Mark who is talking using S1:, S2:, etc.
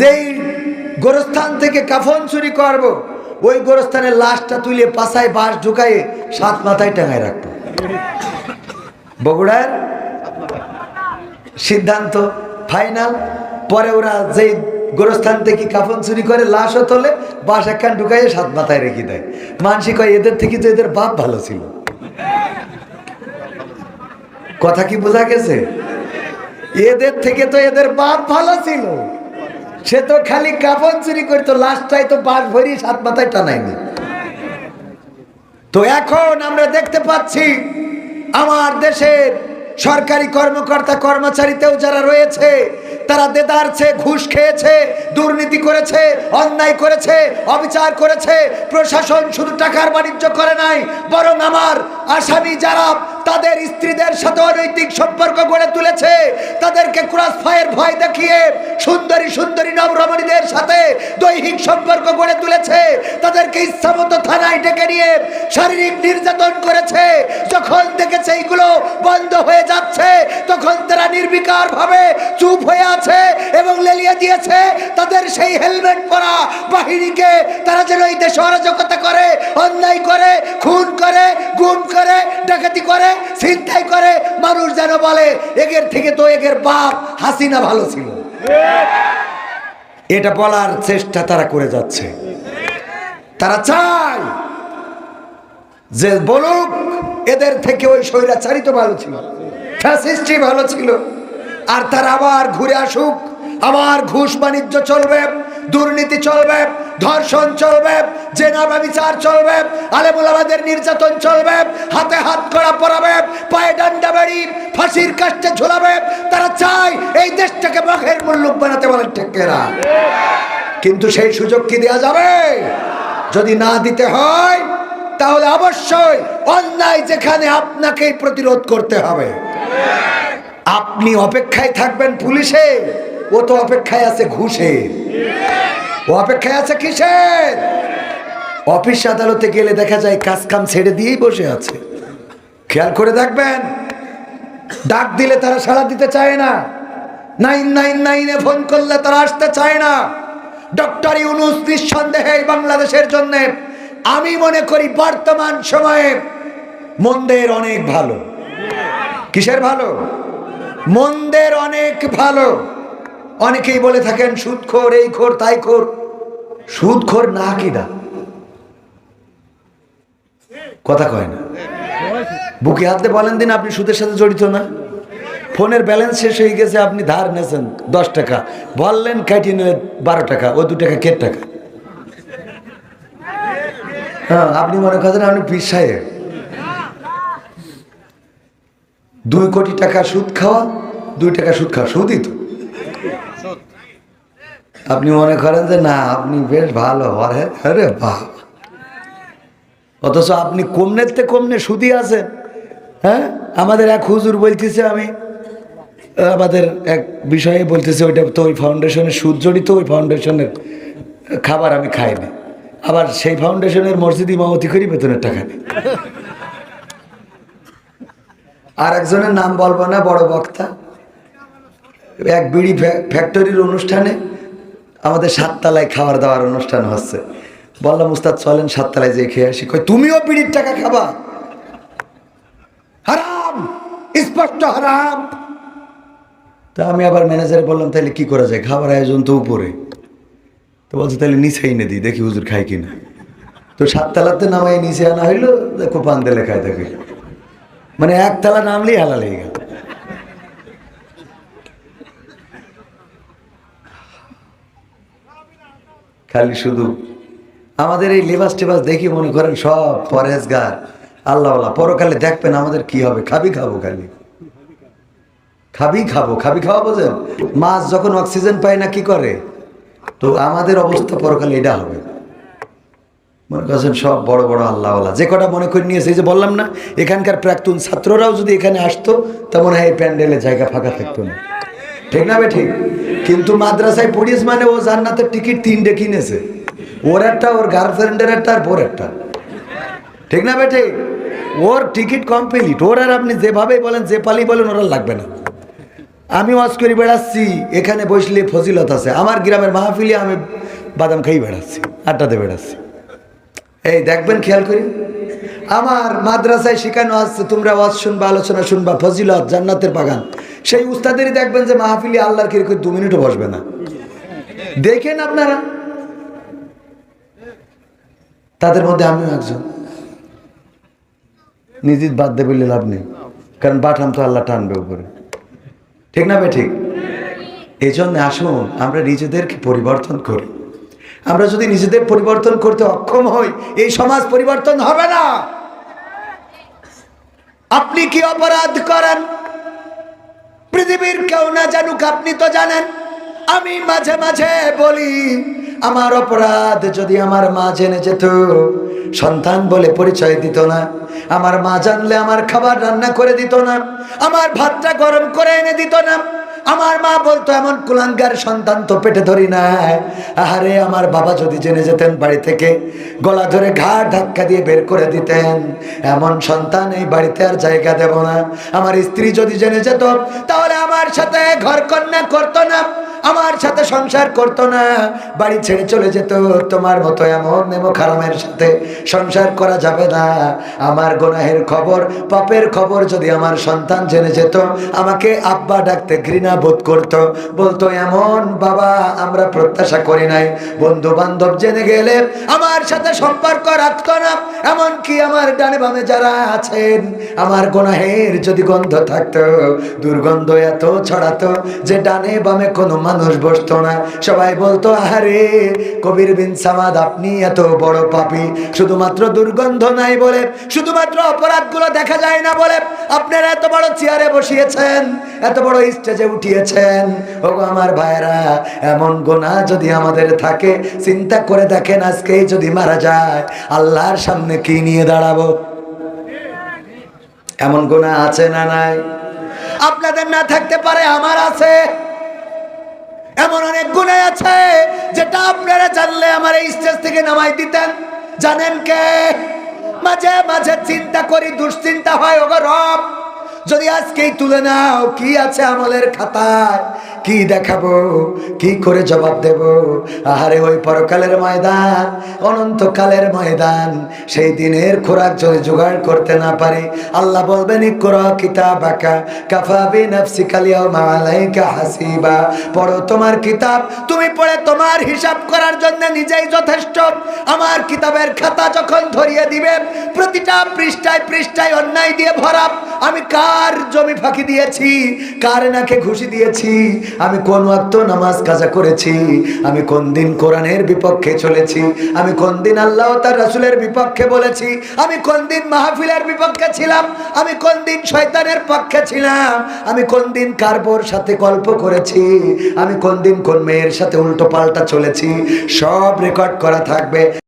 S1: যেই গোরস্থান থেকে কাফন চুরি করব, ওই গোরস্থানের লাশটা তুলে পাশায় বাঁশ ঢুকায়ে সাত মাথায় টাঙায় রাখব। বগুড়ার সিদ্ধান্ত ফাইনাল। পরে ওরা যেই গোরস্থান থেকে কাফন চুরি করে লাশও তোলে, বাঁশ একখান ঢুকাইয়ে সাত মাথায় রেখে দেয়। মানসি কয়, এদের থেকে তো এদের বাপ ভালো ছিল। কথা কি বোঝা গেছে? এদের থেকে তো এদের বাপ ভালো ছিল। সে তো খালি কাফন চুরি করতো লাস্টটাই তো বাঁশ ভরি সাত মাথায় টানায়নি। তো এখন আমরা দেখতে পাচ্ছি, আমার দেশের সরকারি কর্মকর্তা কর্মচারীতেও যারা রয়েছে, তারা দেদারছে ঘুষ খেয়েছে, দুর্নীতি করেছে, অন্যায় করেছে, অবিচার করেছে, প্রশাসন শুধু টাকার বাণিজ্য করে নাই, বরং আমার আসামি যারা তাদের স্ত্রীদের সাথে অনৈতিক সম্পর্ক গড়ে তুলেছে। তাদেরকে ক্রস ফায়ার ভয় দেখিয়ে সুন্দরী সুন্দরী নবরমণীদের সাথে দৈহিক সম্পর্ক গড়ে তুলেছে। তাদেরকে ইচ্ছামতো থানায় ডেকে নিয়ে শারীরিক নির্যাতন করেছে। যখন দেখেছে এইগুলো বন্ধ হয়ে যাচ্ছে, তখন তারা নির্বিকার ভাবে চুপ হয়ে আছে এবং লেলিয়ে দিয়েছে তাদের সেই হেলমেট পরা বাহিনীকে। তারা যেন এই দেশে অরাজকতা করে, অন্যায় করে, খুন করে, গুম করে, ডাকাতি করে ছিনতাই করে, মানুষ যেন বলে, এগের থেকে তো এগের বাপ হাসিনা ভালো ছিল। এটা বলার চেষ্টা তারা করে যাচ্ছে। তারা চায় যে বলুক, এদের থেকে ওই স্বৈরাচারী তো ভালো ছিল, ফ্যাসিস্টই ভালো ছিল। আর তারা আবার ঘুরে আসুক, আবার ঘুষ বাণিজ্য চলবে, দুর্নীতি চলবে ধর্ষণ চলবে, জেনা বিচার চলবে আলেমুলামাদের নির্যাতন চলবে, হাতে হাত করা পরাবে, পায়ে ডান্ডা বাড়ি, ফাঁসির কাষ্টে ঝোলাবে, তারা চায় এই দেশটাকে বাঘের মুল্লুক বানাতে বলেন ঠেকেরা কিন্তু সেই সুযোগ কি দেওয়া যাবে? যদি না দিতে হয়, তাহলে অবশ্যই অন্যায় যেখানে আপনাকেই প্রতিরোধ করতে হবে। আপনি অপেক্ষায় থাকবেন পুলিশে, ও তো অপেক্ষায় আছে ঘুষের ও অপেক্ষায় আছে কিসের? অফিস আদালতে গেলে দেখা যায় কাজ কাম ছেড়ে দিয়েই বসে আছে। খেয়াল করে দেখবেন, ডাক দিলে তারা সাড়া দিতে চায় না। নাইন নাইন নাইনে ফোন করলে তারা আসতে চায় না। ডক্টর ইউনুস নিঃসন্দেহে বাংলাদেশের জন্য, আমি মনে করি বর্তমান সময়ে মন্দের অনেক ভালো। কিসের ভালো? মন্দের অনেক ভালো। অনেকেই বলে থাকেন সুদখোর এই খোর, তাই খোর। সুদখোর না কিনা কথা কয় না। বুকে হাতে বলেন দিন, আপনি সুদের সাথে জড়িত না। ফোনের ব্যালেন্স শেষ হয়ে গেছে, আপনি ধার নেছেন দশ টাকা। বললেন কাটিয়ে নিলেন বারো টাকা, ও দু টাকা কেট টাকা। হ্যাঁ আপনি মনে করেন আপনি পীর সাহেব। দুই কোটি টাকা সুদ খাওয়া, দুই টাকা সুদ খাওয়া, সুদই তো। আপনি মনে করেন যে, না, আপনি বেশ ভালো। আরে আরে বাহ। অথচ আপনি কমনেতে কমনে সুদি আছেন হ্যাঁ? আমাদের এক হুজুর বলতেছে, আমি আমাদের এক বিষয়ে বলতেছে, ওইটা তো ওই ফাউন্ডেশনের সুদ জড়িত, ওই ফাউন্ডেশনের খাবার আমি খাই না আবার সেই ফাউন্ডেশনের মসজিদ ইমামতি করি, বেতনের টাকা নেই। আর একজনের নাম বলব না, বড় বক্তা। এক বিড়ি ফ্যাক্টরির অনুষ্ঠানে আমাদের সাততলায় খাবার দাওয়ার অনুষ্ঠান হচ্ছে। বললাম, উস্তাদ, চলেন সাততলায় যেয়ে খেয়ে আসি। কই, তুমিও পিড়ির টাকা খাবা? হারাম! স্পষ্ট হারাম! তা আমি আবার ম্যানেজারে বললাম তাহলে কি করা যায়? খাবার আয়োজন তো উপরে। তো বলছে তাহলে নিচে এনে দিই, দেখি হুজুর খাই কিনা। তো সাততলাতে নামাই নিচে আনা হইল দেখো পান দিলে খাই দেখি মানে একতলা নামলেই হালাল গেল। খালি শুধু আমাদের এই লেবাস টেবাস দেখি মনে করেন সব পরেজগার আল্লাহ পরকালে দেখবেন আমাদের কি হবে। খাবি খাব খালি। খাবি খাব, খাবি খাওয়া বোঝেন? মাছ যখন অক্সিজেন পায় না কি করে? তো আমাদের অবস্থা পরকালে এটা হবে। মনে করছেন সব বড় বড় আল্লাহওয়ালা। যে কটা মনে করে নিয়েছে যে বললাম না, এখানকার প্রাক্তন ছাত্ররাও যদি এখানে আসতো, তা মনে হয় এই প্যান্ডেলে জায়গা ফাঁকা থাকতো না। ঠিক না ঠিক? কিন্তু মাদ্রাসায় পড়িস মানে ও জান্নাতের টিকিট তিনটে কিনেছে। ওর একটা, ওর গার্লফ্রেন্ডের একটা আর বোর একটা। ঠিক না ঠিক? ওর টিকিট কমপ্লিট ওর আর আপনি যেভাবেই বলেন, যে পালি বলেন, ওরা লাগবে না। আমি ওয়াজ করে বেড়াচ্ছি, এখানে বসলে ফজিলত আছে। আমার গ্রামের মাহফিলে আমি বাদাম খাই বেড়াচ্ছি আড্ডাতে বেড়াচ্ছি। এই দেখবেন, খেয়াল করি। আমার মাদ্রাসায় শেখানো আসছে তোমরা ওয়াজ শুনবা, আলোচনা শুনবা, ফজিলত, জান্নাতের বাগান। সেই উস্তাদেরই দেখবেন যে মাহফিলি আল্লাহর কীরকম দু মিনিটও বসবে না। দেখেন আপনারা। তাদের মধ্যে আমিও একজন। নিজের বাদ দেবে লাভ নেই। কারণ বাটাম তো আল্লাহ টানবে উপরে। ঠিক না বে ঠিক? এই জন্য আসুন, আমরা নিজেদেরকে পরিবর্তন করি। আমরা যদি নিজেদের পরিবর্তন করতে অক্ষম হই, এই সমাজ পরিবর্তন হবে না। আপনি কি অপরাধ করেন? পৃথিবীর কেউ না জানুক, আপনি তো জানেন। আমি মাঝে মাঝে বলি, আমার অপরাধ যদি আমার মা জেনে যেত, সন্তান বলে পরিচয় দিত না। আমার মা জানলে আমার খাবার রান্না করে দিত না। আমার ভাতটা গরম করে এনে দিত না। আমার মা বলতো, এমন কুলাঙ্গার সন্তান তো পেটে ধরি না। আহারে, আমার বাবা যদি জেনে যেতেন বাড়ি থেকে, গলা ধরে ঘাট ধাক্কা দিয়ে বের করে দিতেন। এমন সন্তান এই বাড়িতে আর জায়গা দেব না। আমার স্ত্রী যদি জেনে যেত, তাহলে আমার সাথে ঘর কন্যা করতো না, আমার সাথে সংসার করতো না। বাড়ি ছেড়ে চলে যেত, তোমার মতো এমন নেমো খারামের সাথে সংসার করা যাবে না। আমার গোনাহের খবর, পাপের খবর যদি আমার সন্তান জেনে যেত, আমাকে আব্বা ডাকতে ঘৃণা বোধ করতো। বলতো, এমন বাবা আমরা প্রত্যাশা করি নাই। বন্ধু বান্ধব জেনে গেলে আমার সাথে সম্পর্ক রাখতো না। এমন কি আমার ডানে বামে যারা আছেন, আমার গোনাহের যদি গন্ধ থাকতো, দুর্গন্ধ এত ছড়াতো যে ডানে বামে কোনো মানুষ বসতো না। সবাই বলতো, আহারে, কবির বিন সামাদ, আপনি এত বড় পাপি। শুধুমাত্র দুর্গন্ধ নাই বলে, শুধুমাত্র অপরাধগুলো দেখা যায় না বলে, আপনারা এত বড় চেয়ারে বসিয়েছেন, এত বড় স্টেজে উঠিয়েছেন ও আমার ভাইরা এমন গোনা যদি আমাদের থাকে, চিন্তা করে দেখেন আজকেই যদি মারা যায়, আল্লাহর সামনে কি নিয়ে দাঁড়াবো? এমন গোনা আছে না নাই? আপনাদের না থাকতে পারে, আমার আছে। এমন অনেক গুণে আছে, যেটা আপনারা জানলে আমার এই স্টেজ থেকে নামাই দিতেন। জানেন কে? মাঝে মাঝে চিন্তা করি, দুশ্চিন্তা হয়, ওগো রব। যদি আজকেই তুলে নাও, কি আছে আমলের খাতায়? কি দেখাবো? কি করে জবাব দেব? আহারে, ওই পরকালের ময়দান, অনন্তকালের ময়দান, সেই দিনের খোরাক যদি জোগাড় করতে না পারি, আল্লাহ বলবেন হাসিবা। পড়ো তোমার কিতাব, তুমি পড়ে তোমার হিসাব করার জন্য নিজেই যথেষ্ট। আমার কিতাবের খাতা যখন ধরিয়ে দিবে প্রতিটা পৃষ্ঠায় পৃষ্ঠায় অন্যায় দিয়ে ভরা। আমি কার জমি ফাঁকি দিয়েছি? কার নাকে ঘুষি দিয়েছি? আমি কোন ওয়াক্ত নামাজ কাজা করেছি? আমি কোন দিন কোরআনের বিপক্ষে চলেছি? আমি কোন দিন আল্লাহ তার রাসূলের বিপক্ষে বলেছি? আমি কোন দিন মাহফিলের বিপক্ষে ছিলাম? আমি কোন দিন শয়তানের পক্ষে ছিলাম? আমি কোন দিন কারবোর সাথে গল্প করেছি? আমি কোন দিন কোন মেয়ের সাথে উল্টো পাল্টা চলেছি? সব রেকর্ড করা থাকবে।